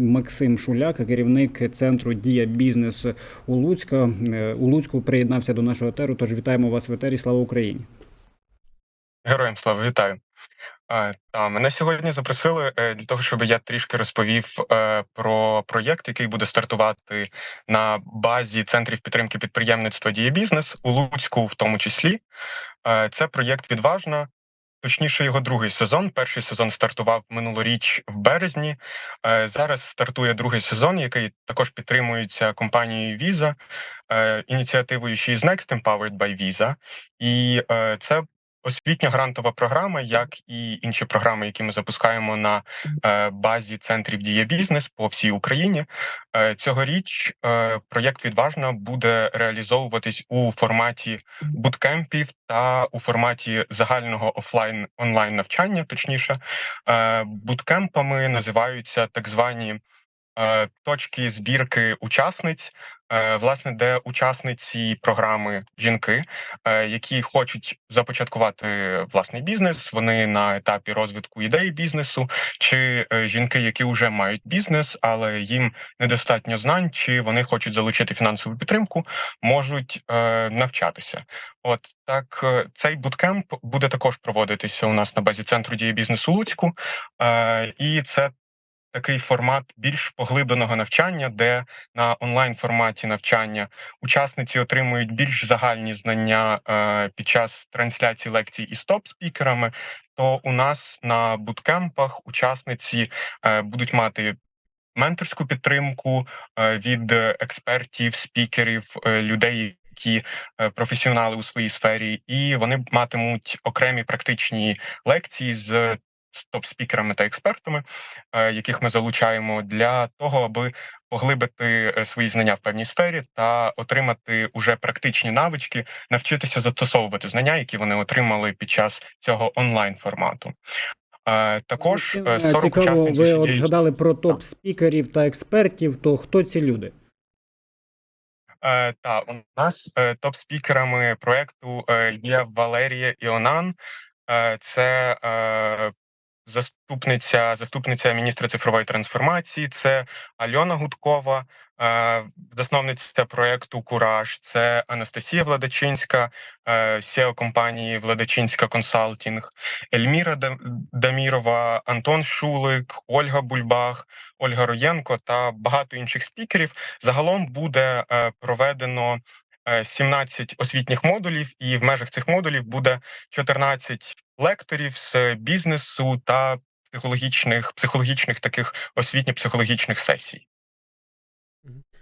Максим Шуляк, керівник центру Дія бізнес у Луцька. Е, У Луцьку приєднався до нашого етеру. Тож вітаємо вас в етері. Слава Україні! Героям слава, вітаю. Е, Та мене сьогодні запросили е, для того, щоб я трішки розповів е, про проєкт, який буде стартувати на базі центрів підтримки підприємництва Дія бізнес у Луцьку, в тому числі. Е, Це проєкт відважна. Точніше, його другий сезон. Перший сезон стартував минулоріч в березні. Е, Зараз стартує другий сезон, який також підтримується компанією Visa, е, ініціативою She is Next Empowered by Visa. І е, це освітня грантова програма, як і інші програми, які ми запускаємо на е, базі центрів Дія бізнес по всій Україні. Е, Цьогоріч е, проєкт відважно буде реалізовуватись у форматі буткемпів та у форматі загального офлайн онлайн навчання. Точніше, буткемпами називаються так звані точки збірки учасниць. е, Власне, де учасниці програми жінки, е, які хочуть започаткувати власний бізнес, вони на етапі розвитку ідеї бізнесу, чи е, жінки, які вже мають бізнес, але їм недостатньо знань, чи вони хочуть залучити фінансову підтримку, можуть е, навчатися. От так, е, цей буткемп буде також проводитися у нас на базі центру дії бізнесу Луцьку, е, і це такий формат більш поглибленого навчання, де на онлайн форматі навчання учасниці отримують більш загальні знання е, під час трансляції лекцій із топ-спікерами. То у нас на буткемпах учасниці е, будуть мати менторську підтримку е, від експертів, спікерів, людей. Які професіонали у своїй сфері, і вони матимуть окремі практичні лекції з з топ-спікерами та експертами, е, яких ми залучаємо для того, аби поглибити е, свої знання в певній сфері та отримати уже практичні навички, навчитися застосовувати знання, які вони отримали під час цього онлайн формату. Е, Також Чим, е, е, 40 цікаво, ви от згадали про топ-спікерів та експертів. То хто ці люди? Та у нас топ-спікерами проекту є Валерія Іонан. Це заступниця, заступниця міністра цифрової трансформації. Це Альона Гудкова, е, засновниця проекту Кураж. Це Анастасія Владачинська, е, SEO компанії Владачинська консалтінг, Ельміра Дам- Дамірова, Антон Шулик, Ольга Бульбах, Ольга Роєнко та багато інших спікерів. Загалом буде е, проведено е, 17 освітніх модулів, і в межах цих модулів буде 14 лекторів з бізнесу та психологічних, психологічних таких освітньо-психологічних сесій.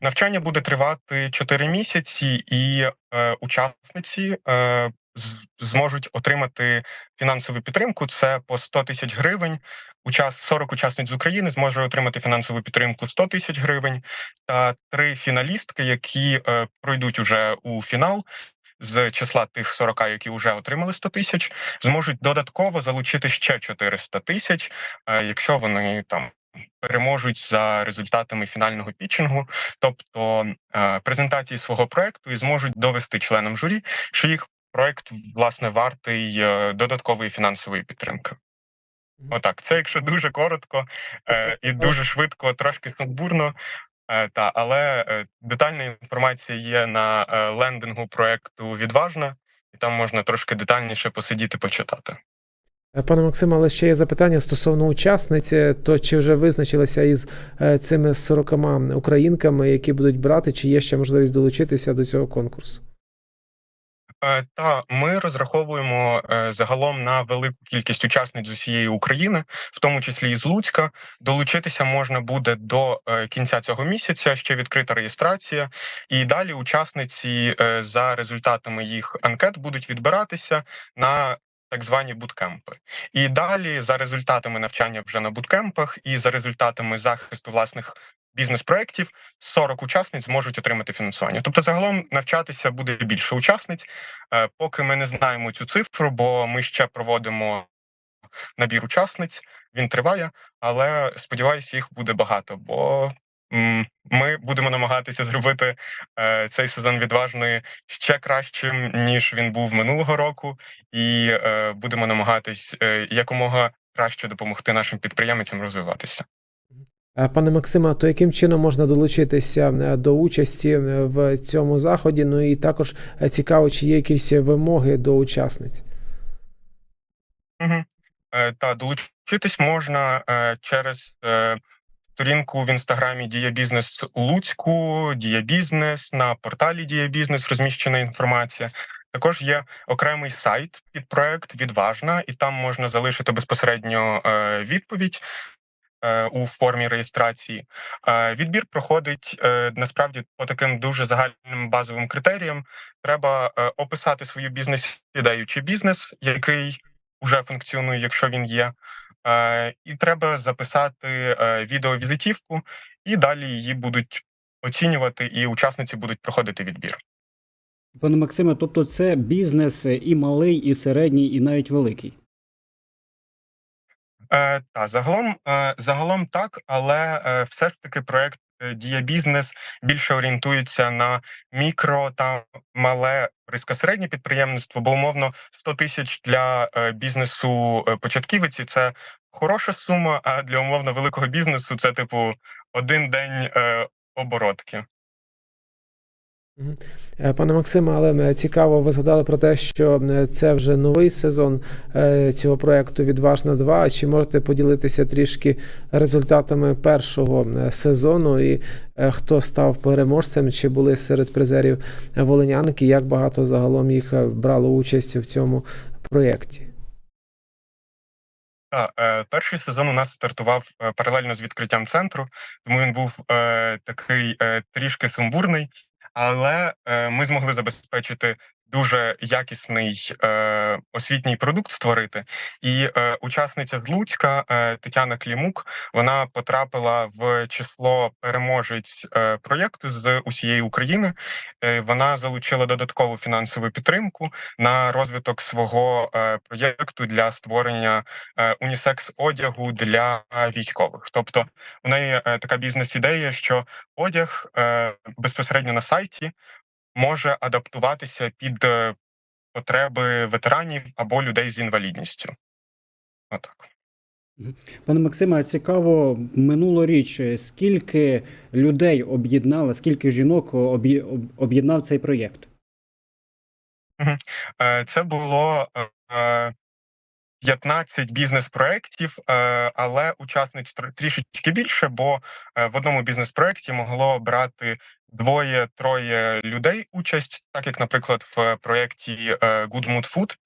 Навчання буде тривати 4 місяці, і е, учасниці е, зможуть отримати фінансову підтримку. Це по 100 тисяч гривень. Учас 40 учасниць з України зможе отримати фінансову підтримку 100 тисяч гривень, та три фіналістки, які е, пройдуть уже у фінал. З числа тих 40, які вже отримали 100 тисяч, зможуть додатково залучити ще 400 тисяч, е, якщо вони там переможуть за результатами фінального пітчингу, тобто е, презентації свого проекту, і зможуть довести членам журі, що їх проект власне вартий е, додаткової фінансової підтримки. Отак, це якщо дуже коротко е, і дуже швидко, трошки сумбурно. Е, та, але е, детальна інформація є на е, лендингу проекту Відважна, і там можна трошки детальніше посидіти, почитати. Пане Максиме, але ще є запитання стосовно учасниць. Е, То чи вже визначилися із цими 40 українками, які будуть брати, чи є ще можливість долучитися до цього конкурсу? Е, Та ми розраховуємо е, загалом на велику кількість учасниць з усієї України, в тому числі і з Луцька. Долучитися можна буде до е, кінця цього місяця. Ще відкрита реєстрація, і далі учасниці за результатами їх анкет будуть відбиратися на. Так звані буткемпи, і далі за результатами навчання вже на буткемпах і за результатами захисту власних бізнес-проєктів 40 учасниць зможуть отримати фінансування. Тобто, загалом навчатися буде більше учасниць. Е, Поки ми не знаємо цю цифру, бо ми ще проводимо набір учасниць. Він триває, але сподіваюся, їх буде багато. Бо ми будемо намагатися зробити е, цей сезон відважної ще кращим ніж він був минулого року, і е, будемо намагатись якомога краще допомогти нашим підприємцям розвиватися. Е, Пане Максиме, то яким чином можна долучитися е, до участі е, в цьому заході? Ну і також цікаво, чи є якісь вимоги до учасниць? Угу. Е, та долучитись можна е, через е, сторінку в інстаграмі Дія Бізнес у Луцьку, Дія Бізнес на порталі Дія Бізнес розміщена інформація. Також є окремий сайт під проект Відважна, і там можна залишити безпосередньо е, відповідь у формі реєстрації. Е, відбір проходить е, насправді по таким дуже загальним базовим критеріям. Треба е, описати свою бізнес-ідею чи бізнес, який вже функціонує, якщо він є. Е, і треба записати е, відеовізитівку, і далі її будуть оцінювати, і учасниці будуть проходити відбір. Пане Максиме, тобто це бізнес і малий, і середній, і навіть великий. Е, та загалом, е, загалом так, але е, все ж таки проект Дія бізнес більше орієнтується на мікро та мале середнє підприємництво, бо умовно 100 тисяч для бізнесу початківиці це хороша сума. А для умовно великого бізнесу це типу один день оборотки. Е, Пане Максиме, але е, цікаво, ви згадали про те, що е, це вже новий сезон цього проекту Відважна 2. Чи можете поділитися трішки результатами першого сезону і хто став переможцем? Чи були серед призерів волинянки? Як багато загалом їх брало участь в цьому проєкті? Е, перший сезон у нас стартував паралельно з відкриттям центру, тому він був такий трішки сумбурний, але е, ми змогли забезпечити дуже якісний е, освітній продукт створити. І е, учасниця з Луцька е, Тетяна Клімук вона потрапила в число переможець е, проєкту з усієї України. Е, вона залучила додаткову фінансову підтримку на розвиток свого е, проєкту для створення е, унісекс одягу для військових. Тобто у неї е, така бізнес-ідея, що одяг е, безпосередньо на сайті може адаптуватися під е, потреби ветеранів або людей з інвалідністю. Отак. Пане Максиме, цікаво, минулоріч е, скільки людей об'єднали, скільки жінок об'єднав цей проєкт? Е, Це було е, 15 бізнес-проєктів, е, але учасниць тр- трішечки більше, бо е, в одному бізнес-проєкті могло брати двоє-троє людей участь, так як, наприклад, в проєкті е, Good Mood Food.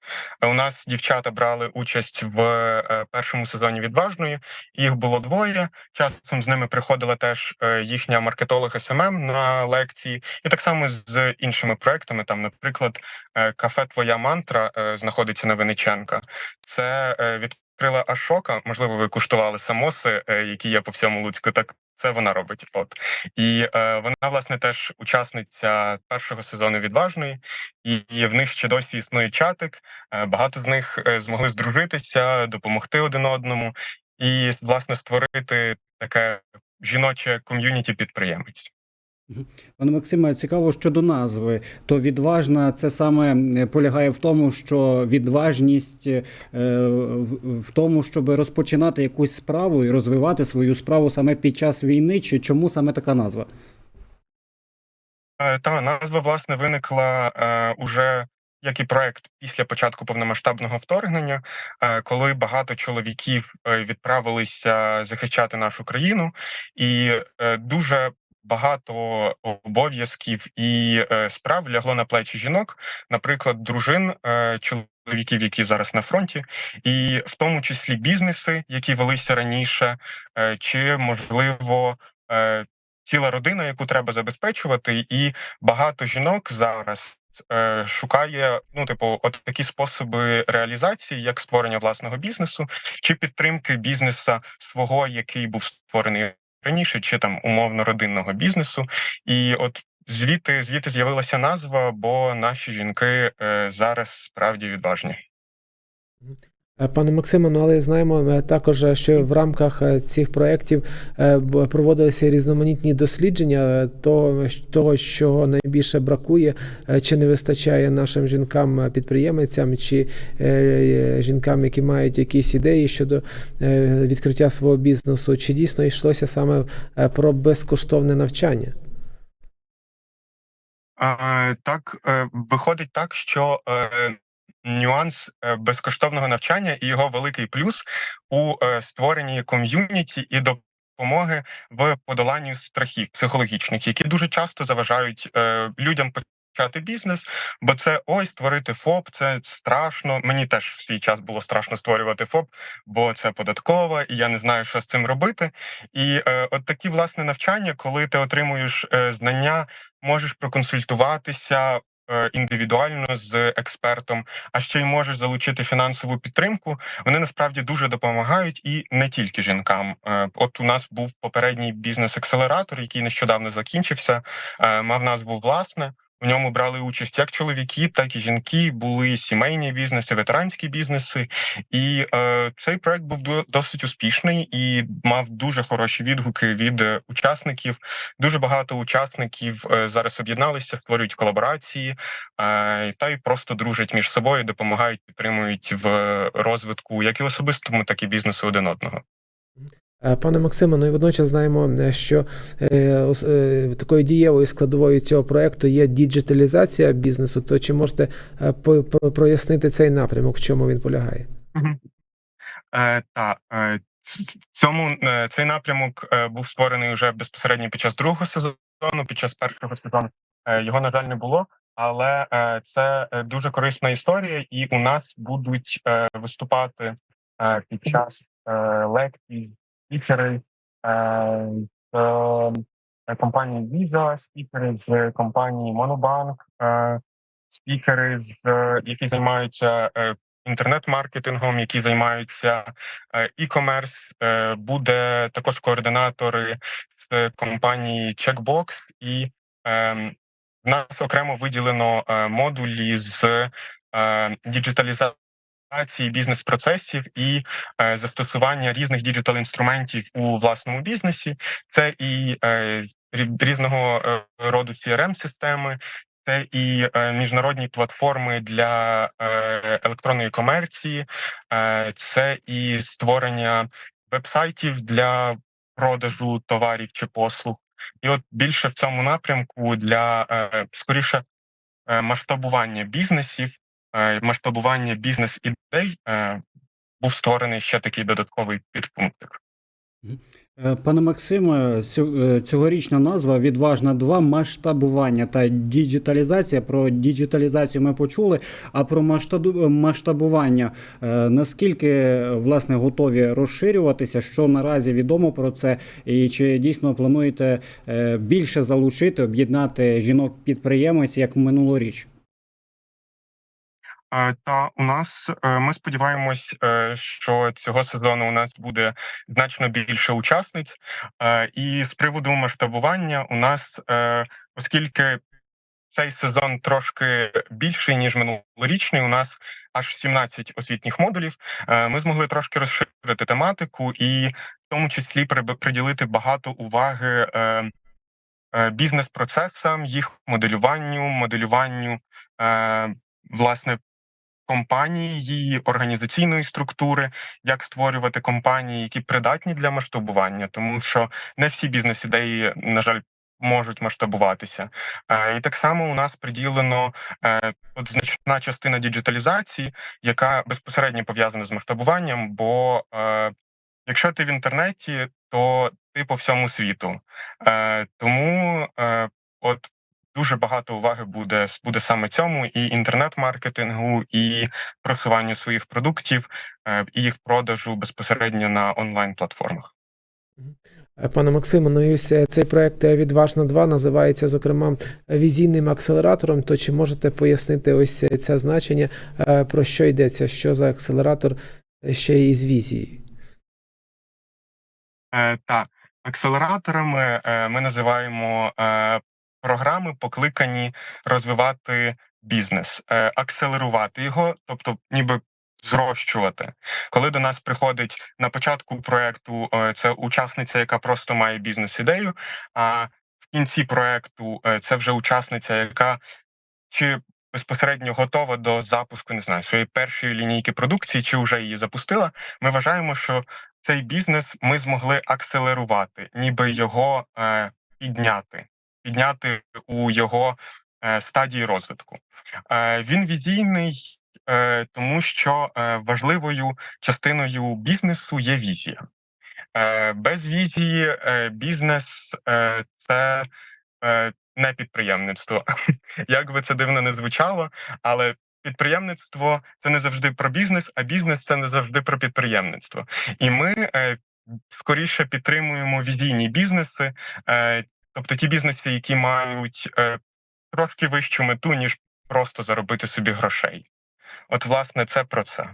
Е, У нас дівчата брали участь в е, першому сезоні відважної. Їх було двоє. Часом з ними приходила теж е, їхня маркетолог СММ на лекції, і так само з іншими проектами. Там, наприклад, е, кафе Твоя мантра е, знаходиться на Винниченка. Це е, відкрила Ашока. Можливо, ви куштували самоси, е, які є по всьому Луцьку. Так це вона робить. От і е, вона, власне, теж учасниця першого сезону відважної, і, і в них ще досі існує чатик. Е, багато з них е, змогли здружитися, допомогти один одному і, власне, створити таке жіноче ком'юніті підприємець. Пане Максиме, цікаво щодо назви. То відважна це саме е, полягає в тому, що відважність е, в тому, щоб розпочинати якусь справу і розвивати свою справу саме під час війни, чи чому саме така назва? Е, Та назва власне виникла е, уже як і проект після початку повномасштабного вторгнення, е, коли багато чоловіків відправилися захищати нашу країну, і е, дуже багато обов'язків і е, справ лягло на плечі жінок, наприклад, дружин е, чоловіків, які зараз на фронті, і в тому числі бізнеси, які велися раніше, е, чи можливо. ціла родина, яку треба забезпечувати, і багато жінок зараз. Шукає ну, типу, от такі способи реалізації, як створення власного бізнесу, чи підтримки бізнеса свого, який був створений раніше, чи там умовно родинного бізнесу. І от звідти звідти з'явилася назва, бо наші жінки е, зараз справді відважні. Е, Пане Максиме, ну але знаємо е, також, е, що в рамках цих проєктів проводилися різноманітні дослідження того, чого найбільше бракує, чи не вистачає нашим жінкам-підприємцям, чи жінкам, які мають якісь ідеї щодо відкриття свого бізнесу, чи дійсно йшлося саме про безкоштовне навчання? Так, виходить так, що нюанс е, безкоштовного навчання і його великий плюс у е, створенні ком'юніті і допомоги в подоланню страхів психологічних, які дуже часто заважають е, людям почати бізнес, бо це ой, створити ФОП, це страшно. Мені теж в свій час було страшно створювати ФОП, бо це податкова, і я не знаю, що з цим робити. І е, от такі власне навчання, коли ти отримуєш е, знання можеш проконсультуватися індивідуально з експертом, а ще й можеш залучити фінансову підтримку. Вони насправді дуже допомагають і не тільки жінкам. Е, От у нас був попередній бізнес-акселератор, який нещодавно закінчився, е, мав назву власне. В ньому брали участь як чоловіки, так і жінки. Були сімейні бізнеси, ветеранські бізнеси. І е, цей проект був досить успішний і мав дуже хороші відгуки від е, учасників. Дуже багато учасників е, зараз об'єдналися, створюють колаборації, е, та й просто дружать між собою, допомагають, підтримують в розвитку як і особистому, так і бізнесу один одного. Е, Пане Максиме, ну і водночас знаємо, е, що е, такою дієвою складовою цього проекту є діджиталізація бізнесу. То чи можете прояснити цей напрямок, в чому він полягає? Та е, цьому е, цей напрямок був створений вже безпосередньо під час другого сезону. Під час першого сезону його на жаль не було. Але це дуже корисна історія, і у нас будуть виступати під час е, лекцій спікери е, з е, компанії Visa, спікери з компанії Monobank, е, спікери з які займаються інтернет-маркетингом, які займаються e-commerce. Буде також координатори з компанії Checkbox, і в нас окремо виділено модулі з діджиталізації бізнес-процесів і е, застосування різних діджитал-інструментів у власному бізнесі. Це і е, різного е, роду CRM-системи, це і міжнародні платформи для електронної комерції, це і створення вебсайтів для продажу товарів чи послуг. І от більше в цьому напрямку для скоріше масштабування бізнесів, масштабування бізнес-ідей е, був створений ще такий додатковий підпунктик. Е, Пане Максиме, е, цьогорічна назва Відважна 2 масштабування та діджиталізація. Про діджиталізацію ми почули. А про масштабування е, наскільки е, власне готові розширюватися? Що наразі відомо про це? І чи дійсно плануєте е, більше залучити, об'єднати жінок-підприємець як минулоріч? Е, Та у нас е, ми сподіваємось, е, що цього сезону у нас буде значно більше учасниць. І з приводу масштабування у нас, оскільки цей сезон трошки більший ніж минулорічний, у нас аж 17 освітніх модулів. Ми змогли трошки розширити тематику і в тому числі приділити багато уваги бізнес-процесам, їх моделюванню, моделюванню власне компанії, її організаційної структури, як створювати компанії, які придатні для масштабування, тому що не всі бізнес-ідеї, на жаль, можуть масштабуватися. Е, І так само у нас приділено е, от значна частина діджиталізації, яка безпосередньо пов'язана з масштабуванням. Бо е, якщо ти в інтернеті, то ти по всьому світу. Тому от дуже багато уваги буде буде саме цьому, і інтернет-маркетингу, і просуванню своїх продуктів, е, і їх продажу безпосередньо на онлайн-платформах. Е, Пане Максиме, ну і ось е, цей проект Відважна 2 називається, зокрема, візійним акселератором. То чи можете пояснити ось це значення, про що йдеться, що за акселератор ще із візією? Е, та акселераторами ми називаємо програми, покликані розвивати бізнес, е, акселерувати його, тобто, ніби зрощувати. Коли до нас приходить на початку проекту е, це учасниця, яка просто має бізнес-ідею, а в кінці проекту е, це вже учасниця, яка чи безпосередньо готова до запуску, не знаю, своєї першої лінійки продукції, чи вже її запустила. Ми вважаємо, що цей бізнес ми змогли акселерувати, ніби його підняти, підняти у його е, стадії розвитку. Е, він візійний, е, тому що важливою частиною бізнесу є візія. Без візії бізнес це не підприємництво. Як би це дивно не звучало, але підприємництво це не завжди про бізнес, а бізнес це не завжди про підприємництво. І ми скоріше підтримуємо візійні бізнеси, тобто ті бізнеси, які мають е, трошки вищу мету, ніж просто заробити собі грошей. От, власне, це про це.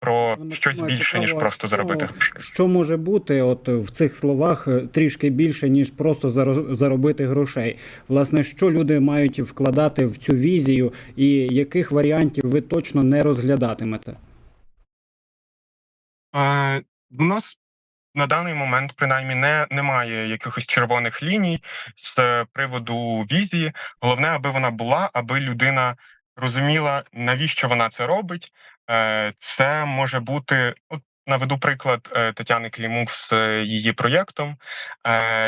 Про Пане щось більше, ніж просто заробити що- грошей. Що може бути от в цих словах е, трішки більше, ніж просто заробити грошей? Власне, що люди мають вкладати в цю візію, і яких варіантів ви точно не розглядатимете? Е, у нас на даний момент, принаймні, не, немає якихось червоних ліній з приводу візії. Головне, аби вона була, аби людина розуміла, навіщо вона це робить. Е, це може бути. От, Наведу приклад е, Тетяни Клімук з е, її проєктом.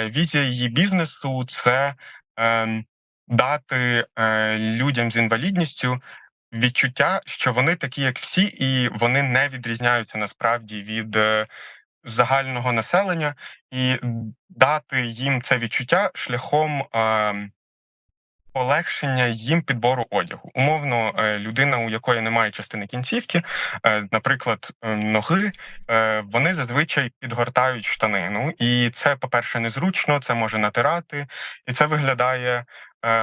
Візія її бізнесу це е, дати людям з інвалідністю відчуття, що вони такі, як всі, і вони не відрізняються насправді від загального населення, і дати їм це відчуття шляхом е, полегшення їм підбору одягу. Умовно, е, людина, у якої немає частини кінцівки, е, наприклад, е, ноги, вони зазвичай підгортають штанину, і це, по-перше, незручно, це може натирати, і це виглядає,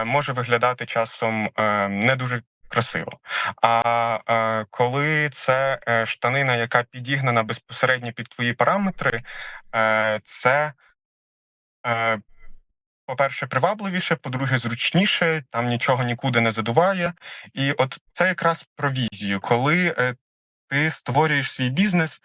може виглядати часом не дуже красиво. А е, коли це е, штанина, яка підігнана безпосередньо під твої параметри, е, це. Е, по-перше, привабливіше, по-друге, зручніше, там нічого нікуди не задуває. І от це якраз про візію, коли е, ти створюєш свій бізнес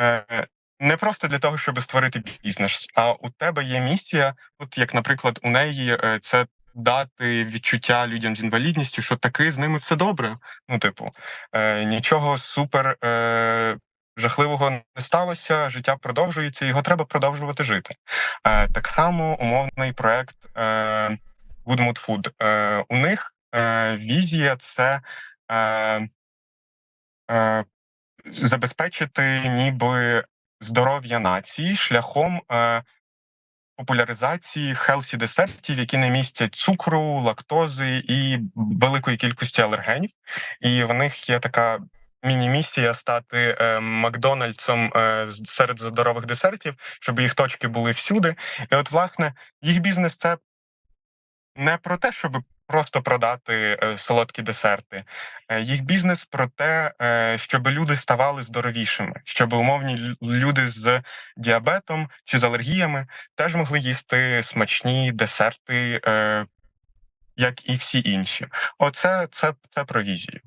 е, не просто для того, щоб створити бізнес, а у тебе є місія, от як, наприклад, у неї е, це дати відчуття людям з інвалідністю, що таки з ними все добре. Ну, типу, е, нічого супер е, жахливого не сталося, життя продовжується, його треба продовжувати жити. Е, так само умовний проект е, Good Mood Food. Е, у них е, візія це е, е, забезпечити ніби здоров'я нації шляхом е, популяризації хелсі десертів, які не містять цукру, лактози і великої кількості алергенів. І в них є така міні-місія стати е, Макдональдсом е, серед здорових десертів, щоб їх точки були всюди. І от, власне, їх бізнес це не про те, щоб просто продати е, солодкі десерти. Е, їх бізнес про те, е, щоб люди ставали здоровішими, щоб умовні люди з діабетом чи з алергіями теж могли їсти смачні десерти, як і всі інші. Оце це, це про візію.